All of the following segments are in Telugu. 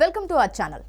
వెల్కమ్ టు అవర్ ఛానల్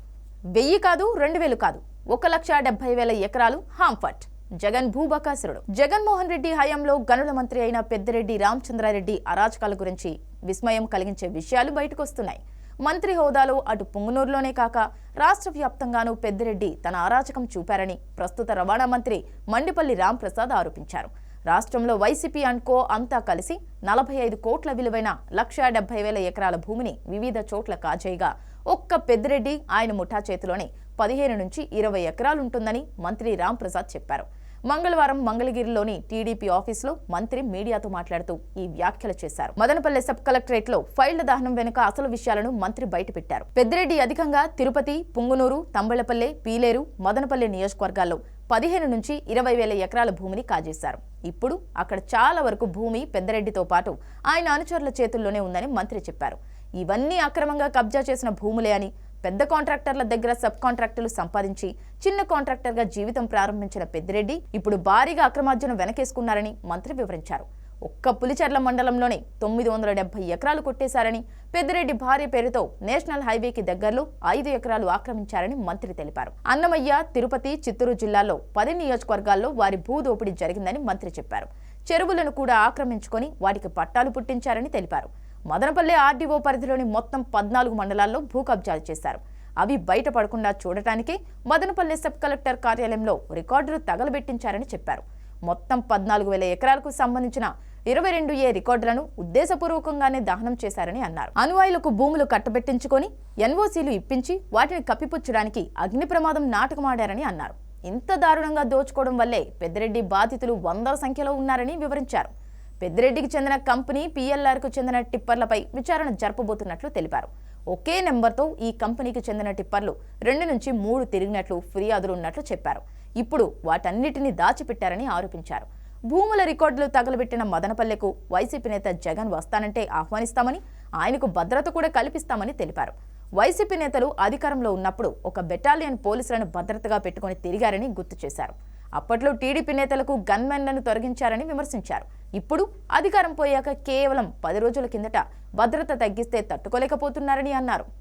వెయ్యి కాదు రెండు వేలు కాదు. ఒక లక్ష డెబ్బై వేల ఎకరాలు హాంఫర్ట్. జగన్ భూబకాసురుడు జగన్మోహన్ రెడ్డి హయాంలో గనుల మంత్రి అయిన పెద్దిరెడ్డి రామచంద్రారెడ్డి అరాచకాల గురించి విస్మయం కలిగించే విషయాలు బయటకొస్తున్నాయి. మంత్రి హోదాలో అటు పుంగునూరులోనే కాక రాష్ట్ర వ్యాప్తంగానూ పెద్దిరెడ్డి తన అరాచకం చూపారని ప్రస్తుత రవాణా మంత్రి మండిపల్లి రాంప్రసాద్ ఆరోపించారు. రాష్ట్రంలో వైసీపీ అండ్ కో అంతా కలిసి నలభై ఐదు కోట్ల విలువైన లక్ష డెబ్బై వేల ఎకరాల భూమిని వివిధ చోట్ల కాజేయగా ఒక్క పెద్దిరెడ్డి ఆయన ముఠా చేతిలోనే పదిహేను నుంచి ఇరవై ఎకరాలుంటుందని మంత్రి రాంప్రసాద్ చెప్పారు. మంగళవారం మంగళగిరిలోని టీడీపీ ఆఫీసులో మంత్రి మీడియాతో మాట్లాడుతూ ఈ వ్యాఖ్యలు చేశారు. మదనపల్లె సబ్ కలెక్టరేట్లో ఫైళ్ళ దహనం వెనుక అసలు విషయాలను మంత్రి బయటపెట్టారు. పెద్దిరెడ్డి అధికంగా తిరుపతి పుంగునూరు తంబళపల్లె పీలేరు మదనపల్లె నియోజకవర్గాల్లో పదిహేను నుంచి ఇరవై వేల ఎకరాల భూమిని కాజేశారు. ఇప్పుడు అక్కడ చాలా వరకు భూమి పెద్దరెడ్డితో పాటు ఆయన అనుచరుల చేతుల్లోనే ఉందని మంత్రి చెప్పారు. ఇవన్నీ అక్రమంగా కబ్జా చేసిన భూములే అని పెద్ద కాంట్రాక్టర్ల దగ్గర సబ్ కాంట్రాక్టులు సంపాదించి చిన్న కాంట్రాక్టర్గా జీవితం ప్రారంభించిన పెద్దిరెడ్డి ఇప్పుడు భారీగా అక్రమార్జన వెనకేసుకున్నారని మంత్రి వివరించారు. ఒక్క పులిచెర్ల మండలంలోనే తొమ్మిది వందల డెబ్బై ఎకరాలు కొట్టేశారని పెద్దిరెడ్డి భార్య పేరుతో నేషనల్ హైవేకి దగ్గరలో ఐదు ఎకరాలు ఆక్రమించారని మంత్రి తెలిపారు. అన్నమయ్య తిరుపతి చిత్తూరు జిల్లాల్లో పది నియోజకవర్గాల్లో వారి భూదోపిడీ జరిగిందని మంత్రి చెప్పారు. చెరువులను కూడా ఆక్రమించుకొని వాటికి పట్టాలు పుట్టించారని తెలిపారు. మదనపల్లె ఆర్డీఓ పరిధిలోని మొత్తం పద్నాలుగు మండలాల్లో భూ కబ్జాలు చేశారు. అవి బయటపడకుండా చూడటానికి మదనపల్లె సబ్ కలెక్టర్ కార్యాలయంలో రికార్డులు తగలబెట్టించారని చెప్పారు. మొత్తం పద్నాలుగు వేల ఎకరాలకు సంబంధించిన ఇరవై రెండు ఏ రికార్డులను ఉద్దేశపూర్వకంగానే దహనం చేశారని అన్నారు. అనువాయులకు భూములు కట్టబెట్టించుకొని ఎన్ఓసీలు ఇప్పించి వాటిని కప్పిపుచ్చడానికి అగ్ని ప్రమాదం నాటకమాడారని అన్నారు. ఇంత దారుణంగా దోచుకోవడం వల్లే పెద్దిరెడ్డి బాధితులు వందల సంఖ్యలో ఉన్నారని వివరించారు. పెద్దిరెడ్డికి చెందిన కంపెనీ పీఎల్ఆర్కు చెందిన టిప్పర్లపై విచారణ జరపబోతున్నట్లు తెలిపారు. ఒకే నెంబర్తో ఈ కంపెనీకి చెందిన టిప్పర్లు రెండు నుంచి మూడు తిరిగినట్లు ఫిర్యాదులు ఉన్నట్లు చెప్పారు. ఇప్పుడు వాటన్నిటిని దాచిపెట్టారని ఆరోపించారు. భూముల రికార్డులు తగలబెట్టిన మదనపల్లెకు వైసీపీ నేత జగన్ వస్తానంటే ఆహ్వానిస్తామని ఆయనకు భద్రత కూడా కల్పిస్తామని తెలిపారు. వైసీపీ నేతలు అధికారంలో ఉన్నప్పుడు ఒక బెటాలియన్ పోలీసులను భద్రతగా పెట్టుకుని తిరిగారని గుర్తు చేశారు. అప్పట్లో టీడీపీ నేతలకు గన్మెన్లను తొలగించారని విమర్శించారు. ఇప్పుడు అధికారం పోయాక కేవలం పది రోజుల కిందట భద్రత తగ్గిస్తే తట్టుకోలేకపోతున్నారని అన్నారు.